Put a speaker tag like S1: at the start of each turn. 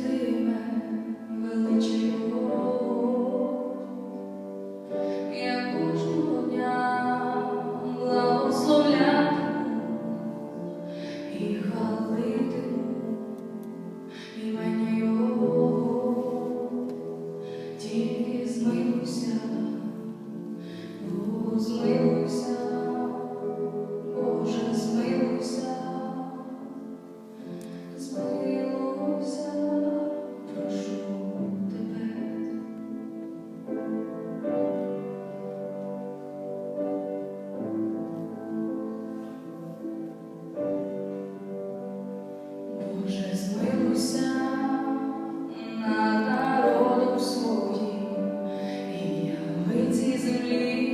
S1: to над народом своїм, і я ми землі.